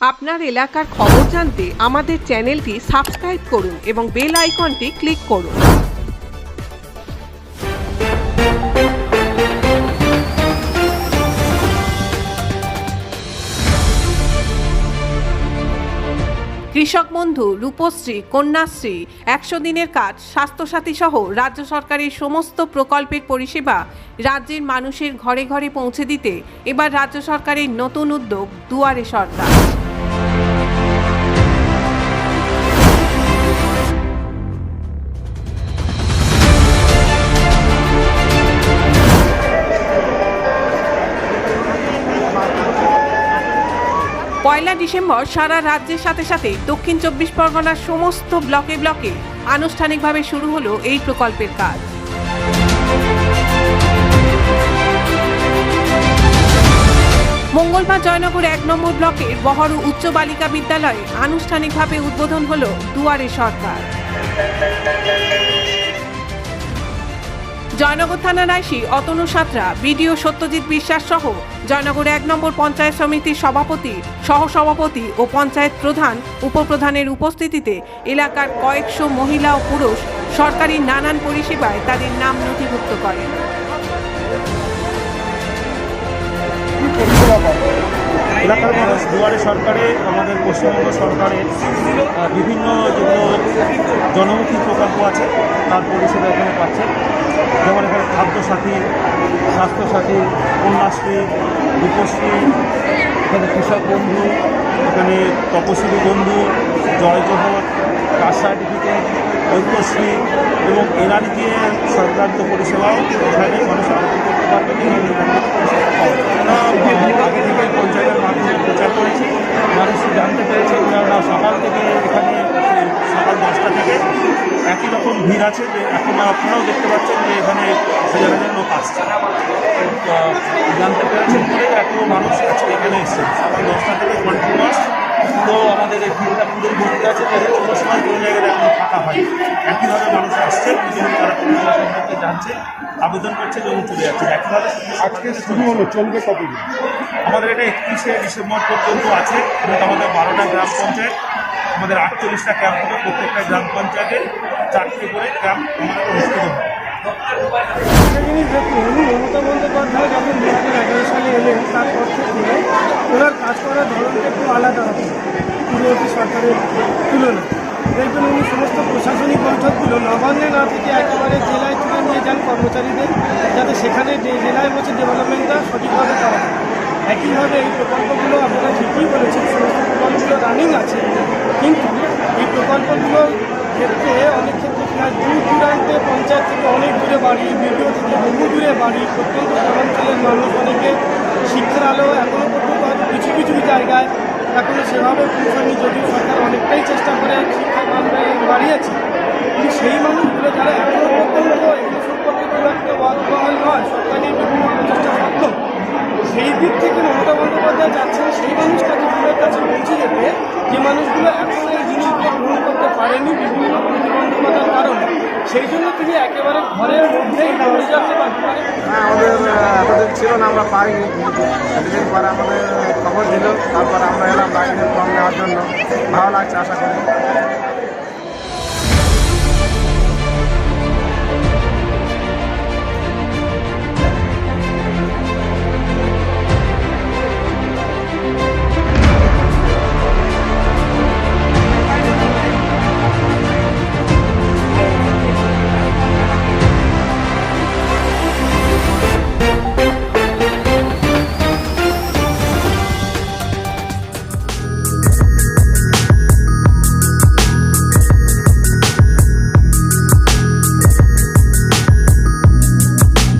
আপনার এলাকার খবর জানতে আমাদের চ্যানেলটি সাবস্ক্রাইব করুন এবং বেল আইকনটি ক্লিক করুন। কৃষক বন্ধু, রূপশ্রী, কন্যাশ্রী, একশো দিনের কাজ, স্বাস্থ্যসাথী সহ রাজ্য সরকারের সমস্ত প্রকল্পের পরিষেবা রাজ্যের মানুষের ঘরে ঘরে পৌঁছে দিতে এবার রাজ্য সরকারের নতুন উদ্যোগ দুয়ারে সরকার। পয়লা ডিসেম্বর সারা রাজ্যের সাথে সাথে দক্ষিণ চব্বিশ পরগনার সমস্ত ব্লকে ব্লকে আনুষ্ঠানিকভাবে শুরু হলো এই প্রকল্পের কাজ। মঙ্গলবার জয়নগর এক নম্বর ব্লকের বহরু উচ্চ বালিকা বিদ্যালয়ে আনুষ্ঠানিকভাবে উদ্বোধন হল দুয়ারে সরকার। জয়নগর থানার আইসি অতনু সাঁতরা, বিডিও সত্যজিৎ বিশ্বাস সহ জয়নগর এক নম্বর পঞ্চায়েত সমিতির সভাপতি, সহসভাপতি ও পঞ্চায়েত প্রধান উপপ্রধানের উপস্থিতিতে এলাকার কয়েকশো মহিলা ও পুরুষ সরকারি নানান পরিষেবায় তাদের নাম নথিভুক্ত করেন। এলাকার মানুষ দুয়ারে সরকারে, আমাদের পশ্চিমবঙ্গ সরকারের বিভিন্ন জনমুখী প্রকল্প আছে, তার পরিষেবা এখানে পাচ্ছে। যেমন এখানে খাদ্যসাথী, স্বাস্থ্যসাথী, কন্যাশ্রী, রূপশ্রী, এখানে কৃষক বন্ধু, এখানে তপশিলী বন্ধু জয় জহর কাস্ট সার্টিফিকেট, ঐক্যশ্রী এবং এনআরজিএ সরকার পরিষেবাও এখানে মানুষ আবেদন করতে পারবে এবং এখান থেকে পরিষেবা পাবে। আমরা আগে থেকে পঞ্চায়েতের মাধ্যমে প্রচার করেছি মানুষ জানতে পেরেছে আমরা সকাল থেকে এখানে এই সকাল দশটা থেকে একই রকম ভিড় আছে যে এখন আপনারাও দেখতে পাচ্ছেন যে এখানে হাজার হাজার লোক আসছে। জানতে পেরেছেন বলে এত মানুষ আজকে এখানে এসছে। দশটা থেকে কন্টিনিউয়াস তো আমাদের এই ভিড়টা পুরো ভর্তি আছে কোনো সময় কোনো জায়গায় এখন ফাঁকা হয় একইভাবে মানুষ আসছে এবং তারা পরিষেবা সম্পর্কে জানছে আবেদন করছে এবং চলে যাচ্ছে একইভাবে আজকে শুরু হলো চলবে কতদিন? আমাদের এটা একত্রিশে ডিসেম্বর পর্যন্ত আছে আমাদের বারোটা গ্রাম পঞ্চায়েত। আমাদের আটচল্লিশটা ক্যাম্প হবে প্রত্যেকটা গ্রাম পঞ্চায়েতে। চারটে করে ক্যাম্প আমাদের অনুষ্ঠিত এগারো সালে এলেন তারপর থেকে ওনার কাজ করার ধরনটা একটু আলাদা হবে। সরকারের তুলনায় দেখবেন উনি সমস্ত প্রশাসনিক বৈঠকগুলো নবান্নে থেকে একেবারে জেলায় তুলে নিয়ে যান কর্মচারীদের যাতে সেখানে জেলায় বসে ডেভেলপমেন্টটা সঠিকভাবে করা যায় একইভাবে এই প্রকল্পগুলো আপনারা ঠিকই বলেছেন সমস্ত প্রকল্পগুলো রানিং আছে। কিন্তু এই প্রকল্পগুলোর ক্ষেত্রে অনেক ক্ষেত্রে প্রায় দূর দূরান্তে পঞ্চায়েত থেকে অনেক দূরে বাড়ি ভিডিও থেকে বহু দূরে বাড়ি, প্রত্যন্ত গ্রামাঞ্চলের মানুষ অনেকে শিক্ষার আলো এখনও পর্যন্ত কিছু কিছু জায়গায় এখনও সেভাবে পৌঁছায়নি, যদিও সরকার অনেকটাই চেষ্টা করে শিক্ষার মান বাড়িয়েছে। কিন্তু সেই মানুষগুলো যারা এখনও পর্যন্ত এগুলো সম্পর্কে খুব একটা ওয়াকিবহাল নয়, সরকারি বিভিন্ন প্রচেষ্টা সত্ত্বেও সেই দিক থেকে মমতা বন্দ্যোপাধ্যায় যাচ্ছেন, সেই মানুষটাকে ফুলের কাছে পৌঁছে যেতে যে মানুষগুলো এখনও এই জিনিসগুলো গ্রহণ করতে পারেনি, বিভিন্ন সেই জন্য তিনি একেবারে ঘরের মধ্যেই দরজাতে যাচ্ছে হ্যাঁ আমাদের এতদিন ছিল না, আমরা পাইনি এতদিন পরে আমাদের খবর দিল, তারপর আমরা এলাম বাইকের ফর্ম নেওয়ার জন্য। ভালো লাগছে, আশা করি।